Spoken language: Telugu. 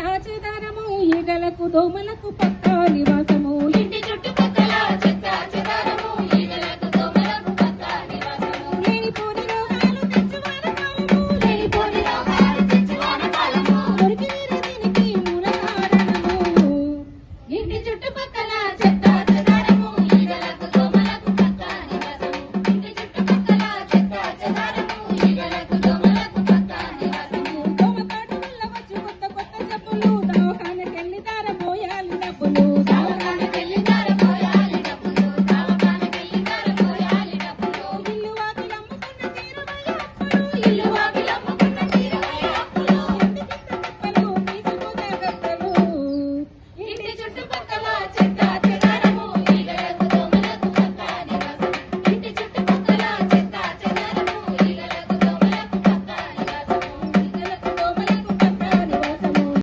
చెదారము ఈగలకు దోమలకు పక్కా నివాసం